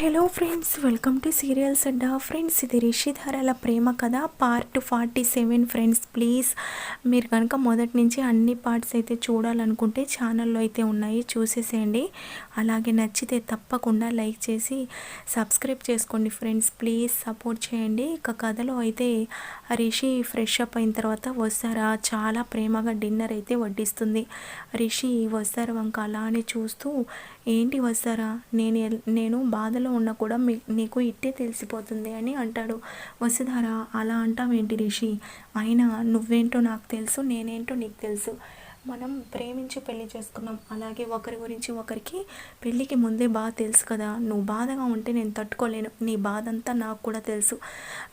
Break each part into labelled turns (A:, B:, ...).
A: Hello friends welcome to serials Adda friends ఇది రిషిధరల ప్రేమ కథ part forty seven. Friends please మీరు కనుక మొదటి నుంచి అన్ని పార్ట్స్ అయితే చూడాలనుకుంటే ఛానల్లో అయితే ఉన్నాయి చూసేసేయండి. అలాగే నచ్చితే తప్పకుండా లైక్ చేసి సబ్స్క్రైబ్ చేసుకోండి ఫ్రెండ్స్ ప్లీజ్ సపోర్ట్ చేయండి. ఇక కథలో అయితే రిషి ఫ్రెష్ అప్ అయిన తర్వాత వస్తారా? చాలా ప్రేమగా డిన్నర్ అయితే వడ్డిస్తుంది. రిషి వస్తారు వంక అలానే చూస్తూ ఏంటి వస్తారా? నేను నేను బాధలో ఉన్నా కూడా మీ నీకు ఇట్టే తెలిసిపోతుంది అని అంటాడు. వసుధార అలా అంటావేంటి రిషి? అయినా నువ్వేంటో నాకు తెలుసు నేనేంటో నీకు తెలుసు. మనం ప్రేమించి పెళ్ళి చేసుకున్నాం. అలాగే ఒకరి గురించి ఒకరికి పెళ్ళికి ముందే బాగా తెలుసు కదా. నువ్వు బాధగా ఉంటే నేను తట్టుకోలేను. నీ బాధ అంతా నాకు కూడా తెలుసు.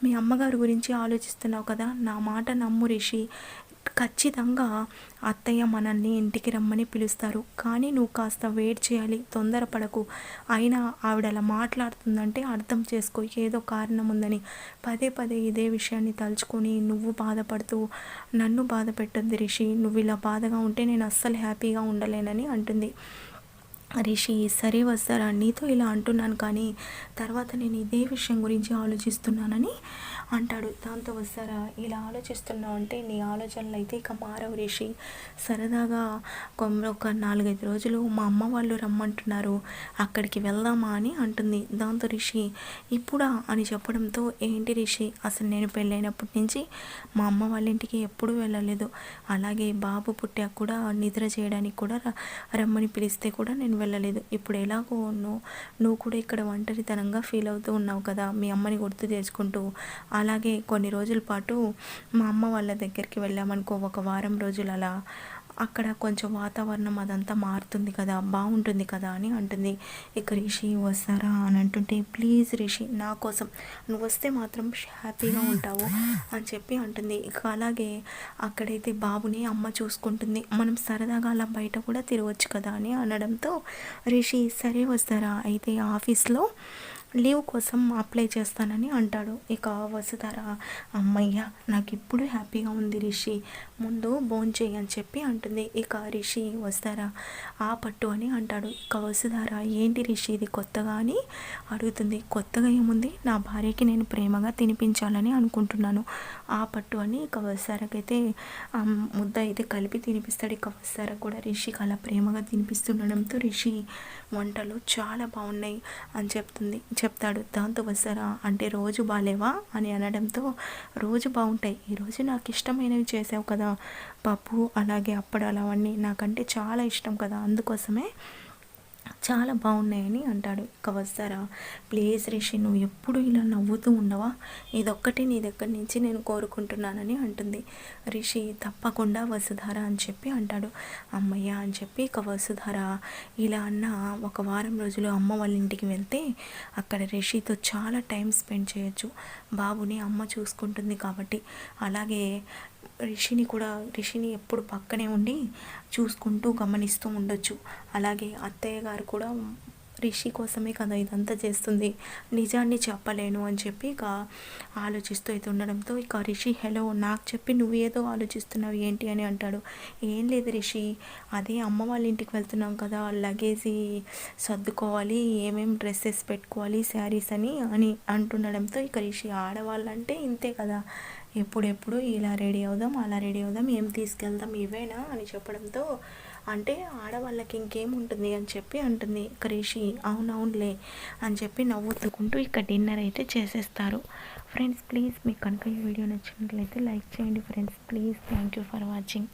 A: మీ అమ్మగారి గురించి ఆలోచిస్తున్నావు కదా. నా మాట నమ్ము రిషి. ఖచ్చితంగా అత్తయ్య మనల్ని ఇంటికి రమ్మని పిలుస్తారు. కానీ నువ్వు కాస్త వెయిట్ చేయాలి తొందరపడకు. అయినా ఆవిడ అలా మాట్లాడుతుందంటే అర్థం చేసుకో ఏదో కారణం ఉందని. పదే పదే ఇదే విషయాన్ని తలుచుకొని నువ్వు బాధపడుతూ నన్ను బాధ పెట్టద్దు రిషి. నువ్వు ఇలా బాధగా ఉంటే నేను అస్సలు హ్యాపీగా ఉండలేనని అంటుంది. రిషి సరే వస్తారా? నీతో ఇలా అంటున్నాను కానీ తర్వాత నేను ఇదే విషయం గురించి ఆలోచిస్తున్నానని అంటాడు. దాంతో వస్తారా? ఇలా ఆలోచిస్తున్నావు అంటే నీ ఆలోచనలు అయితే ఇక మారవు రిషి. సరదాగా ఒక నాలుగైదు రోజులు మా అమ్మ వాళ్ళు రమ్మంటున్నారు. అక్కడికి వెళ్దామా అని అంటుంది. దాంతో రిషి ఇప్పుడా? అని చెప్పడంతో ఏంటి రిషి? అసలు నేను పెళ్ళైనప్పటి నుంచి మా అమ్మ వాళ్ళ ఇంటికి ఎప్పుడూ వెళ్ళలేదు. అలాగే బాబు పుట్టాక కూడా నిద్ర చేయడానికి కూడా ర- రమ్మని పిలిస్తే కూడా నేను వెళ్ళలేదు. ఇప్పుడు ఎలాగో నువ్వు నువ్వు కూడా ఇక్కడ ఒంటరితనంగా ఫీల్ అవుతూ ఉన్నావు కదా? మీ అమ్మని గుర్తు చేసుకుంటూ అలాగే కొన్ని రోజుల పాటు మా అమ్మ వాళ్ళ దగ్గరికి వెళ్ళామనుకో ఒక వారం రోజులు అలా అక్కడ కొంచెం వాతావరణం అదంతా మారుతుంది కదా బాగుంటుంది కదా అని అంటుంది. ఇక రిషి వస్తారా అని అంటుంటే ప్లీజ్ రిషి నా కోసం నువ్వు వస్తే మాత్రం హ్యాపీగా ఉంటావు అని చెప్పి అంటుంది. ఇక అలాగే అక్కడైతే బాబుని అమ్మ చూసుకుంటుంది. మనం సరదాగా అలా బయట కూడా తిరగచ్చు కదా అని అనడంతో రిషి సరే వస్తారా? అయితే ఆఫీస్లో లీవ్ కోసం అప్లై చేస్తానని అంటాడు. ఇక వసుధార అమ్మయ్య నాకు ఇప్పుడు హ్యాపీగా ఉంది రిషి. ముందు భోన్ చేయి అని చెప్పి అంటుంది. ఇక రిషి వస్తారా ఆ పట్టు అని అంటాడు. ఇక వసుధార ఏంటి రిషి ఇది కొత్తగా? అని అడుగుతుంది. కొత్తగా ఏముంది? నా భార్యకి నేను ప్రేమగా తినిపించాలని అనుకుంటున్నాను. ఆ పట్టు అని ఇక వస్తారకైతే ముద్ద అయితే కలిపి తినిపిస్తాడు. ఇక వస్తార కూడా రిషికి అలా ప్రేమగా తినిపిస్తుండడంతో రిషి వంటలు చాలా బాగున్నాయి అని చెప్తుంది. చెప్తాడు దాంతో వస్తారా? అంటే రోజు బాలేవా? అని అనడంతో రోజు బాగుంటాయి. ఈరోజు నాకు ఇష్టమైనవి చేసావు కదా పప్పు అలాగే అప్పడాలు అవన్నీ. నాకంటే చాలా ఇష్టం కదా అందుకోసమే చాలా బాగున్నాయని అంటాడు. ఇక వస్తారా? ప్లీజ్ రిషి నువ్వు ఎప్పుడు ఇలా నవ్వుతూ ఉండవా? ఇదొక్కటి నీ దగ్గర నుంచి నేను కోరుకుంటున్నానని అంటుంది. రిషి తప్పకుండా వసుధార అని చెప్పి అంటాడు. అమ్మయ్య అని చెప్పి ఇక వసుధార ఇలా అన్న ఒక వారం రోజులు అమ్మ వాళ్ళ ఇంటికి వెళ్తే అక్కడ రిషితో చాలా టైం స్పెండ్ చేయొచ్చు. బాబుని అమ్మ చూసుకుంటుంది కాబట్టి. అలాగే రిషిని కూడా రిషిని ఎప్పుడు పక్కనే ఉండి చూసుకుంటూ గమనిస్తూ ఉండొచ్చు. అలాగే అత్తయ్య గారు కూడా రిషి కోసమే కదా ఇదంతా చేస్తుంది. నిజాన్ని చెప్పలేను అని చెప్పి ఇక ఆలోచిస్తూ అయితే ఉండడంతో ఇక రిషి హలో నాకు చెప్పి నువ్వు ఏదో ఆలోచిస్తున్నావు ఏంటి? అని అంటాడు. ఏం లేదు రిషి అదే అమ్మ వాళ్ళ ఇంటికి వెళ్తున్నాం కదా లగేజీ సర్దుకోవాలి ఏమేమి డ్రెస్సెస్ పెట్టుకోవాలి శారీస్ అని అని అంటుండడంతో ఇక రిషి ఆడవాళ్ళంటే ఇంతే కదా. ఎప్పుడెప్పుడు ఇలా రెడీ అవుదాం అలా రెడీ అవుదాం ఏం తీసుకెళ్దాం ఇవేనా అని చెప్పడంతో అంటే ఆడవాళ్ళకి ఇంకేం ఉంటుంది అని చెప్పి అంటుంది క్రేషి అవునవునులే అని చెప్పి నవ్వుతుకుంటూ ఇక డిన్నర్ అయితే చేసేస్తారు. ఫ్రెండ్స్ ప్లీజ్ మీకు కనుక ఈ వీడియో నచ్చినట్లయితే లైక్ చేయండి friends. Please thank you for watching.